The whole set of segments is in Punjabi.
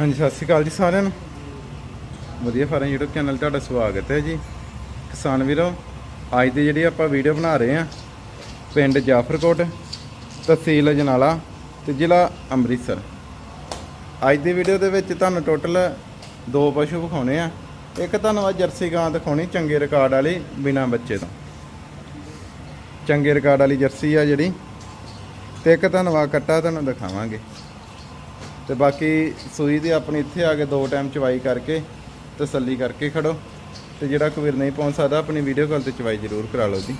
ਹਾਂਜੀ, ਸਤਿ ਸ਼੍ਰੀ ਅਕਾਲ ਜੀ ਸਾਰਿਆਂ ਨੂੰ। ਵਧੀਆ ਫਾਰਮ YouTube ਚੈਨਲ ਤੁਹਾਡਾ ਸਵਾਗਤ ਹੈ ਜੀ। ਕਿਸਾਨ ਵੀਰੋ, ਅੱਜ ਦੀ ਜਿਹੜੀ ਆਪਾਂ ਵੀਡੀਓ ਬਣਾ ਰਹੇ ਹਾਂ, ਪਿੰਡ ਜਾਫਰਕੋਟ, ਤਹਿਸੀਲ ਅਜਨਾਲਾ ਤੇ ਜ਼ਿਲ੍ਹਾ ਅੰਮ੍ਰਿਤਸਰ। ਅੱਜ ਦੀ ਵੀਡੀਓ ਦੇ ਵਿੱਚ ਤੁਹਾਨੂੰ ਟੋਟਲ ਦੋ ਪਸ਼ੂ ਵਿਖਾਉਣੇ ਆ। ਇੱਕ ਤੁਹਾਨੂੰ ਆ ਜਰਸੀ ਗਾਂ ਦਿਖਾਉਣੀ, ਚੰਗੇ ਰਿਕਾਰਡ ਵਾਲੀ, ਬਿਨਾ ਬੱਚੇ ਤੋਂ। ਚੰਗੇ ਰਿਕਾਰਡ ਵਾਲੀ ਜਰਸੀ ਆ ਜਿਹੜੀ। ਤੇ ਇੱਕ ਤੁਹਾਨੂੰ ਆ ਕੱਟਾ ਤੁਹਾਨੂੰ ਦਿਖਾਵਾਂਗੇ। ਤੇ ਬਾਕੀ ਸੂਈ ਦੀ ਆਪਣੀ ਇੱਥੇ ਆ ਕੇ ਦੋ ਟਾਈਮ ਚਵਾਈ ਕਰਕੇ ਤਸੱਲੀ ਕਰਕੇ ਖੜੋ। ਤੇ ਜਿਹੜਾ ਕੋਈ ਵੀਰ ਨਹੀਂ ਪਹੁੰਚ ਸਕਦਾ ਆਪਣੀ ਵੀਡੀਓ ਕਾਲ ਤੇ ਚਵਾਈ ਜ਼ਰੂਰ ਕਰਾ ਲਓ ਜੀ।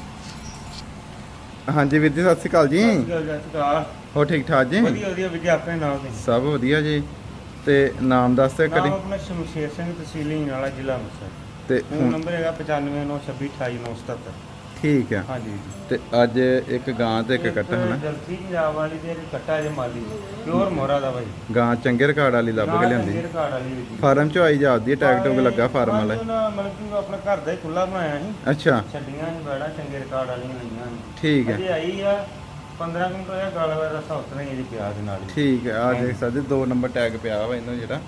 ਹਾਂਜੀ ਵੀਰ ਜੀ ਸਤਿ ਸ਼੍ਰੀ ਅਕਾਲ ਜੀ। ਹੋ ਠੀਕ ਠਾਕ ਜੀ? ਵਧੀਆ ਵਿਜੇ ਆਪਣੇ ਨਾਮ ਦੇ ਸਭ ਵਧੀਆ ਜੀ। ਤੇ ਨਾਮ ਦੱਸ ਦਿਓ ਨਾਮ ਕਰੀ ਆਪਣਾ ਸ਼ਮਸ਼ੇਰ ਸਿੰਘ ਤਹਿਸੀਲ ਵਾਲਾ ਜ਼ਿਲ੍ਹਾ ਅੰਮ੍ਰਿਤਸਰ। ਤੇ ਫੋਨ ਨੰਬਰ ਹੈਗਾ 9596282977 ਠੀਕ ਆ। ਹਾਂਜੀ। ਤੇ ਅੱਜ ਇੱਕ ਗਾਂ ਤੇ ਇੱਕ ਕੱਟਾ ਹਨਾ? ਜਲਦੀ ਪੰਜਾਬ ਵਾਲੀ ਤੇ ਇੱਕ ਕੱਟਾ ਜੇ ਮਾਲੀ। ਪਿਓਰ ਮੋਰਾ ਦਾ ਭਾਈ ਗਾਂ ਚੰਗੇ ਰਿਕਾਰਡ ਵਾਲੀ ਲੱਭ ਕੇ ਲਿਆਂਦੀ। ਵਾਲੀ ਜੀ। ਫਾਰਮ ਚ ਆਈ ਜਾਂਦੀ ਟੈਗ ਟੂਗ ਲੱਗਾ ਫਾਰਮ ਵਾਲਾ। ਉਹਨਾਂ ਮਤਲਬ ਕਿ ਆਪਣਾ ਘਰ ਦਾ ਹੀ ਖੁੱਲਾ ਬਣਾਇਆ ਸੀ। ਅੱਛਾ। ਛੱਡੀਆਂ ਸੀ ਬੜਾ ਚੰਗੇ ਰਿਕਾਰਡ ਵਾਲੀਆਂ ਲਈਆਂ ਸੀ ਠੀਕ ਹੈ ਅਜੇ ਆਈ ਆ 15 ਮਿੰਟ ਹੋਇਆ ਗਾਲ ਵਾਲਾ ਸੌਤ ਨਹੀਂ ਇਹਦੀ ਪਿਆਜ਼ ਨਾਲ ਹੀ। ਠੀਕ ਹੈ ਆ ਦੇਖ ਸਕਦੇ ਦੋ ਨੰਬਰ ਟੈਗ ਪਿਆ ਵਾ ਇਹਨਾਂ ਜਿਹੜਾ।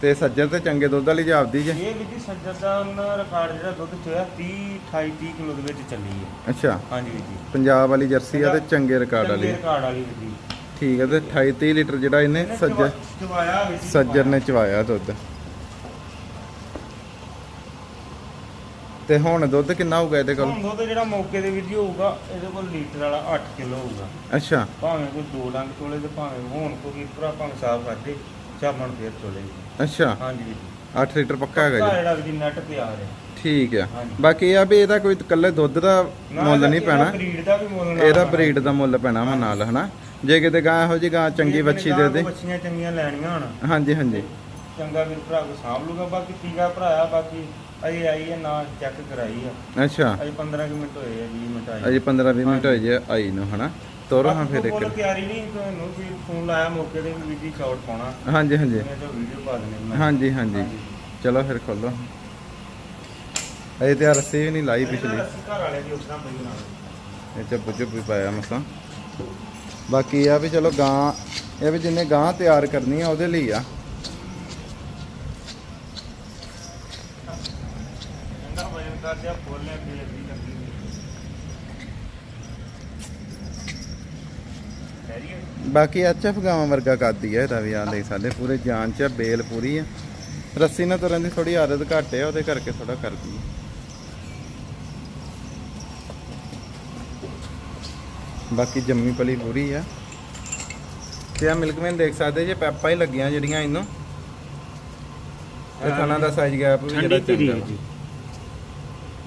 ਤੇ ਸੱਜਰ ਤੇ ਚੰਗੇ ਦੁੱਧ ਵਾਲੀ ਜਾਪਦੀ ਜੇ। ਇਹ ਵੀ ਜੀ ਸੱਜਰ ਦਾ ਉਹਨਾਂ ਰਿਕਾਰਡ ਜਿਹੜਾ ਦੁੱਧ ਚੋਇਆ 30 28 30 ਕਿਲੋ ਦੇ ਵਿੱਚ ਚੱਲੀ ਹੈ। ਅੱਛਾ। ਹਾਂਜੀ ਵੀਰ ਜੀ। ਪੰਜਾਬ ਵਾਲੀ ਜਰਸੀ ਆ ਤੇ ਚੰਗੇ ਰਿਕਾਰਡ ਵਾਲੀ। ਰਿਕਾਰਡ ਵਾਲੀ ਵੀਰ ਜੀ। ਠੀਕ ਹੈ ਤੇ 28 30 ਲੀਟਰ ਜਿਹੜਾ ਇਹਨੇ ਸੱਜਰ ਚਵਾ- ਚਵਾਇਆ ਵੀਰ ਜੀ, ਸੱਜਰ ਨੇ ਚਵਾਇਆ ਦੁੱਧ। ਤੇ ਹੁਣ ਦੁੱਧ ਕਿੰਨਾ ਹੋਊਗਾ ਇਹਦੇ ਕੋਲ? ਹੁਣ ਦੁੱਧ ਜਿਹੜਾ ਮੌਕੇ ਦੇ ਵੀਡੀਓ ਹੋਊਗਾ ਇਹਦੇ ਕੋਲ ਲੀਟਰ ਵਾਲਾ 8 ਕਿਲੋ ਹੋਊਗਾ। ਅੱਛਾ। ਭਾਵੇਂ ਕੋਈ ਦੋ ਡੰਗ ਚੋਲੇ ਤੇ ਭਾਵੇਂ ਹੁਣ ਕੋਈ ਭਰਾ ਭਾਵੇਂ ਸਾਫ਼ ਕਰਦੇ ਚਾਮਣ ਫੇਰ ਚੋਲੇ ਅੱਛਾ। ਹਾਂਜੀ ਵੀਰ ਜੀ। 8 ਲੀਟਰ ਪੱਕਾ ਹੈਗਾ ਜੀ। ਜਿਹੜਾ ਜੀ ਨੈਟ ਤੇ ਆ ਰਿਹਾ ਠੀਕ ਆ। ਹਾਂਜੀ। ਬਾਕੀ ਇਹ ਆ ਵੀ ਇਹਦਾ ਕੋਈ ਇਕੱਲੇ ਦੁੱਧ ਦਾ ਮੁੱਲ ਨਹੀਂ ਪੈਣਾ। ਬਰੀਡ ਦਾ ਵੀ ਮੁੱਲ ਨਾਲ ਇਹਦਾ। ਬਰੀਡ ਦਾ ਮੁੱਲ ਪੈਣਾ ਵਾ ਨਾਲ ਹਨਾ? ਜੇ ਕਿਤੇ ਗਾਂ ਇਹੋ ਜੀ ਗਾਂ ਚੰਗੀ ਗਾਂ ਦੇ ਦੇ। ਵੱਛੀਆਂ ਚੰਗੀਆਂ ਲੈਣੀਆਂ ਹਣ। ਹਾਂਜੀ ਹਾਂਜੀ। ਚੰਗਾ ਵੀਰ ਭਰਾ ਕੋ ਸਾਂਭ ਲੂਗਾ ਬਾਕੀ ਟੀਕਾ ਭਰਾਇਆ ਬਾਕੀ ਅਜੇ ਆਈ ਹੈ ਨਾ ਚੈੱਕ ਕਰਾਈ ਆ। ਅੱਛਾ। ਅਜੇ 15 ਕੁ ਮਿੰਟ ਹੋਏ ਆ 20 ਮਿੰਟ ਆਈ ਅਜੇ 15 20 ਮਿੰਟ ਹੋਏ ਜੇ ਆਈ ਨੂੰ ਹਨਾ? ਤੋਰੋ ਹਾਂ ਫਿਰ ਕੋਲ ਇੱਕ ਤਿਆਰੀ ਨਹੀਂ ਤੁਹਾਨੂੰ ਵੀ ਫੋਨ ਲਾਇਆ ਮੌਕੇ ਤੇ ਵੀ ਜੀ ਸ਼ਾਟ ਪਾਉਣਾ। ਹਾਂਜੀ ਹਾਂਜੀ। ਮੈਂ ਤਾਂ ਵੀਡੀਓ ਪਾ ਦੇਣੀ ਮੈਂ ਹਾਂਜੀ ਹਾਂਜੀ। ਚਲੋ ਫਿਰ ਖੋਲੋ। ਅਜੇ ਤੇ ਆਹ ਰੱਸੀ ਵੀ ਨਹੀਂ ਲਾਈ ਪਿਛਲੀ। ਅਸੀਂ ਘਰ ਵਾਲੇ ਦੀ ਉਸਨਾ ਪਈ ਨਾਲ ਇਹ ਚ ਬੁੱਝ ਵੀ ਪਾਇਆ ਮਸਾਂ। ਬਾਕੀ ਇਹ ਆ ਵੀ ਚਲੋ ਗਾਂ ਇਹ ਵੀ ਜਿੰਨੇ ਗਾਂ ਤਿਆਰ ਕਰਨੀ ਆ ਉਹਦੇ ਲਈ ਆ। ਠੰਡਾ ਵਜਨ ਕਰ ਫੋਲਿਆ ਵੀ। ਲੱਗੀ ਲੱਗੀ ਡੈਰੀ ਹੈ ਬਾਕੀ ਐਚਐਫ ਗਾਵਾਂ ਵਰਗਾ ਕਰਦੀ ਆ ਇਹਦਾ ਵੀ ਆ ਦੇਖ ਸਾਡੇ ਪੂਰੇ ਜਾਨ ਚ ਆ, ਬੇਲ ਪੂਰੀ ਆ। ਰੱਸੀ ਨਾਲ ਤੁਰਨ ਦੀ ਥੋੜੀ ਆਦਤ ਘੱਟ ਆ ਉਹਦੇ ਕਰਕੇ ਥੋੜਾ ਕਰਦੀ ਆ। ਬਾਕੀ ਜੰਮੀ ਪਲੀ ਪੂਰੀ ਆ। ਤੇ ਆ ਮਿਲਕਮੈਨ ਦੇਖ ਸਕਦੇ ਜੇ ਪੈਪਾਂ ਹੀ ਲੱਗੀਆਂ ਜਿਹੜੀਆਂ ਇਹਨੂੰ। ਤੇ ਖਾਣਾ ਦਾ ਸਾਈਜ਼ ਗੈਪ ਵੀ ਜਿਹੜਾ ਧੀਰੀ ਚੰਗਾ ਹੈ ਜੀ।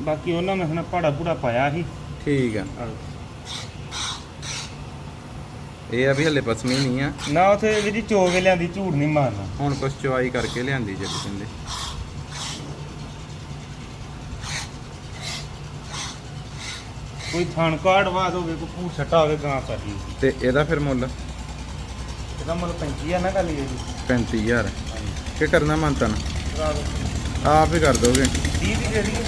ਬਾਕੀ ਉਹਨਾਂ ਨੇ ਹਨਾ ਪਾੜਾ ਪੂੜਾ ਪਾਇਆ ਸੀ। ਠੀਕ ਆ। ਇਹ ਆ ਵੀ ਹਲੇ ਪਸਮੀ ਨਹੀਂ ਆ। ਨਾ ਉਥੇ ਵੀ ਜੀ ਚੋਵੇ ਲਿਆਂਦੀ ਝੂੜ ਨਹੀਂ ਮਾਰਨਾ। ਹੁਣ ਕੁਛ ਚਵਾਈ ਕਰਕੇ ਲਿਆਂਦੀ ਜੇ ਕਹਿੰਦੇ ਕੋਈ ਥਣ ਕਾੜਵਾਦ ਹੋਵੇ ਕੋਈ ਛੱਟਾ ਹੋਵੇ ਗਾਂ ਸਾਡੀ ਤੇ ਇਹਦਾ ਫਿਰ ਮੁੱਲ? ਇਹਦਾ ਮੁੱਲ 35 ਆ ਨਾ ਗੱਲ ਇਹ ਜੀ। 35000 ਕੀ ਕਰਨਾ ਮੰਨਤਾ ਨਾ? ਕਰਾ ਦਿਓ ਆਪ ਹੀ ਕਰ ਦੋਗੇ। 30 ਦੀ ਦੀ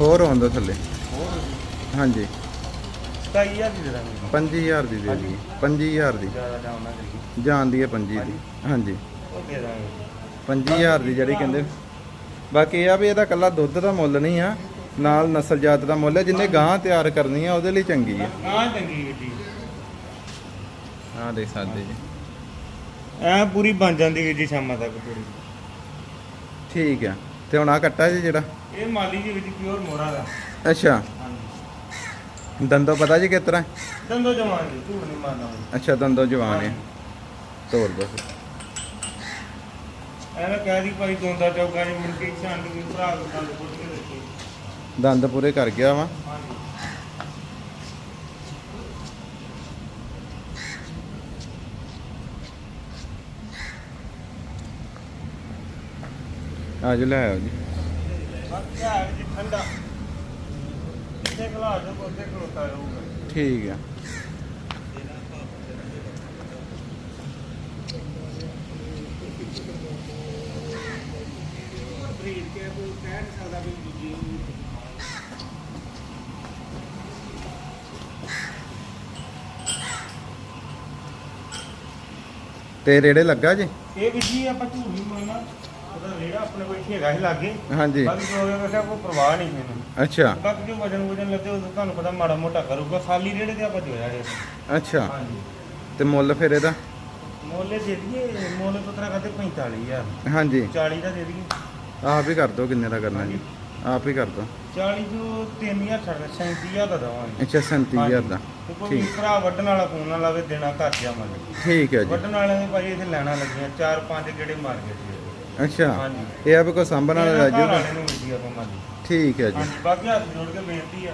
ਹੋਰ ਆਉਣ ਦੋ ਥੱਲੇ। ਹੋਰ। ਹਾਂਜੀ। 27000 ਦੀ ਦੇ ਦਾਂਗੇ 25000 ਦੀ ਦੇ ਦੀ 25000 ਦੀ। ਜ਼ਿਆਦਾ ਜਾਉਂ ਨਾ ਕਰੀਏ। ਜਾਂਦੀ ਹੈ 25 ਦੀ। ਹਾਂਜੀ। ਉਹ ਦੇ ਦਾਂਗੇ 25000 ਦੀ ਜਿਹੜੀ ਕਹਿੰਦੇ ਬਾਕੀ ਇਹ ਆ ਵੀ ਇਹਦਾ ਕੱਲਾ ਦੁੱਧ ਦਾ ਮੁੱਲ ਨਹੀਂ ਆ। ਨਾਲ ਨਸਲ ਜਾਤ ਦਾ ਮੁੱਲ ਹੈ। ਜਿੰਨੇ ਗਾਂ ਤਿਆਰ ਕਰਨੀ ਆ ਉਹਦੇ ਲਈ ਚੰਗੀ ਆ। ਹਾਂ ਚੰਗੀ ਗੱਡੀ ਆਹ ਦੇਖ ਸਕਦੇ ਜੀ। ਐ ਪੂਰੀ ਬਣ ਜਾਂਦੀ ਵੀਰ ਜੀ ਸ਼ਾਮਾਂ ਤੱਕ ਪੂਰੀ। ਠੀਕ ਆ। ਤੇ ਹੁਣ ਆ ਕੱਟਾ ਜੀ ਜਿਹੜਾ? ਇਹ ਮਾਲੀ ਜੀ ਵਿੱਚ ਪਿਓਰ ਮੋਰਾ ਦਾ। ਅੱਛਾ। ਹਾਂਜੀ। ਦੰਦੋਂ ਪਤਾ ਜੀ ਕਿਸ ਤਰ੍ਹਾਂ? ਦੰਦੋ ਜਵਾਨ ਜੀ ਝੂੜ ਨਹੀਂ ਮਾਰਨਾ ਅੱਛਾ ਦੰਦੋਂ ਜਵਾਨ ਹੈ। ਤੋੜ ਦੋ। ਫਿਰ ਐਵੇਂ ਕਹਿ ਦੀ ਭਾਈ ਦੋਂਦਾ ਚੌਗਾ ਜੀ ਮੁੜ ਕੇ ਛੰਡ ਵੀ ਭਰਾ ਨੂੰ ਦੰਦ ਪੁੱਟ ਕੇ ਰੱਖੇ। ਦੰਦ ਪੂਰੇ ਕਰ ਗਿਆ ਵਾ। ਹਾਂਜੀ। ਆਜੋ ਲੈ ਆਓ ਜੀ। ਬਾਕੀ ਹੈ ਜੀ ਠੰਡਾ। ਇੱਥੇ ਖਲਾ ਦੋ ਕੋਤੇ ਖਲੋਤਾ ਰਹੂਗਾ ਠੀਕ ਆ ਬਰੀਡ ਕੇ ਕੋਈ ਕਹਿ ਨਹੀਂ ਸਕਦਾ ਵੀ ਦੂਜੀ ਤੇ ਰੇੜੇ ਲੱਗਾ ਜੀ ਇਹ ਵੀ ਜੀ ਆਪਾਂ ਝੂਠ ਨਹੀਂ ਮਾਰਨਾ ਉਹਦਾ ਰੇੜਾ ਆਪਣੇ ਕੋਲ ਇੱਥੇ ਹੈਗਾ ਸੀ ਲਾਗੇ। ਹਾਂਜੀ। ਬਾਕੀ ਜੋ ਹੋਇਆ ਵੇਖਿਆ ਕੋਈ ਪ੍ਰਵਾਹ ਨਹੀਂ ਮੈਨੂੰ। ਅੱਛਾ। ਬਾਕੀ ਜੋ ਵਜਨ ਵਜਨ ਲੱਗੇ ਉਹ ਤੁਹਾਨੂੰ ਪਤਾ ਮਾੜਾ ਮੋਟਾ ਕਰੂਗਾ। ਖਾਲੀ ਰੇੜੇ ਤੇ ਆਪਾਂ ਜੋਇਆ ਇਹ ਅੱਛਾ। ਹਾਂਜੀ। ਤੇ ਮੁੱਲ ਫਿਰ ਇਹਦਾ? ਮੋਲੇ ਦੇ ਦਈਏ ਮੋਲੇ ਪੁੱਤਰਾ ਕਹਿੰਦੇ 45000 ਹਾਂਜੀ। 40 ਦਾ ਦੇ ਦਈਏ। ਆਪ ਹੀ ਕਰ ਦੋ ਕਿੰਨੇ ਦਾ ਕਰਨਾ ਜੀ। ਆਪ ਹੀ ਕਰ ਦੋ। 40 ਜੋ 3000 ਛੱਡ 37000 ਦਾ ਦਵਾਂਗੇ। ਅੱਛਾ 37000 ਦਾ। ਤੇ ਕੋਈ ਠੀਕ। ਭਰਾ ਵੱਢਣ ਵਾਲਾ ਫੋਨ ਨਾ ਲਾਵੇ ਦੇਣਾ ਘਰ ਜਾਵਾਂਗੇ। ਠੀਕ ਹੈ ਜੀ। ਵੱਢਣ ਵਾਲਿਆਂ ਦੇ ਭਾਈ ਇੱਥੇ ਲੈਣਾ ਲੱਗੀਆਂ ਚਾਰ ਪੰਜ ਗੇੜੇ ਮਾਰ ਗਏ ਸੀ ਅੱਛਾ। ਹਾਂਜੀ। ਇਹ ਆ ਵੀ ਕੋਈ ਸਾਂਭਣ ਵਾਲਾ ਨੂੰ ਮਿਲਦੀ ਆਪਾਂ ਮਾਲੀ ਠੀਕ ਹੈ ਜੀ। ਹਾਂਜੀ ਬਾਕੀ ਹੱਥ ਜੋੜ ਕੇ ਬੇਨਤੀ ਆ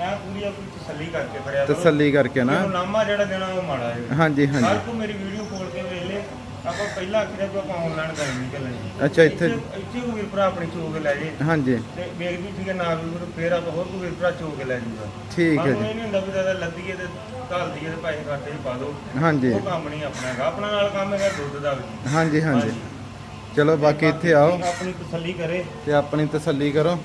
ਐ ਪੂਰੀ ਆਪਣੀ ਤਸੱਲੀ ਕਰਕੇ ਫੜਿਆ ਕਰੋ। ਤਸੱਲੀ ਕਰਕੇ ਨਾ। ਇਹਨੂੰ ਲਾਮਾ ਜਿਹੜਾ ਦੇਣਾ ਉਹ ਮਾੜਾ ਹੈ। ਹਾਂਜੀ ਹਰ ਹਾਂਜੀ ਕੋ ਮੇਰੀ ਵੀਡੀਓ ਖੋਲ ਕੇ ਵੇਖ ਲੈ। ਆਪਾਂ ਪਹਿਲਾਂ ਆਖਿਆ ਵੀ ਆਪਾਂ ਆਨਲਾਈਨ ਨਹੀਂ ਚੱਲਣੀ ਅੱਛਾ, ਇੱਥੇ- ਇੱਥੇ ਕੋਈ ਵੀਰ ਭਰਾ ਆਪਣੀ ਚੋਕ ਲੈ ਜੇ। ਹਾਂਜੀ। ਤੇ ਵੇਖ ਵੀ ਠੀਕ ਹੈ ਨਾ ਵੀ ਫਿਰ ਆਪਾਂ ਹੋਰ ਕੋਈ ਵੀਰ ਭਰਾ ਚੋਕ ਲੈ ਜੂਗਾ। ਠੀਕ ਹੈ ਜੀ। ਇਹ ਨਹੀਂ ਹੁੰਦਾ ਵੀ ਦਾਦਾ ਲੱਦੀਏ ਤੇ ਘਰ ਦੀਏ ਤੇ ਪੈਸੇ ਖਾਤੇ 'ਚ ਪਾ ਦੋ। ਹਾਂਜੀ। ਉਹ ਕੰਮ ਨਹੀਂ ਆਪਣਾ ਹੈਗਾ। ਆਪਣਾ ਨਾਲ ਕੰਮ ਹੈਗਾ ਦੁੱਧ ਦਾ ਵੀ। ਹਾਂਜੀ। ਹਾਂਜੀ। ਚਲੋ ਬਾਕੀ ਇੱਥੇ ਆਓ। ਆਪਣੀ ਤਸੱਲੀ ਕਰੇ। ਤੇ ਆਪਣੀ ਤਸੱਲੀ ਕਰੋ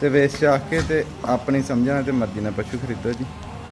ਤੇ ਵੇਚ ਚਾਖ ਕੇ ਤੇ ਆਪਣੀ ਸਮਝਣਾ ਤੇ ਮਰਜ਼ੀ ਨਾਲ ਪਸ਼ੂ ਖਰੀਦੋ ਜੀ।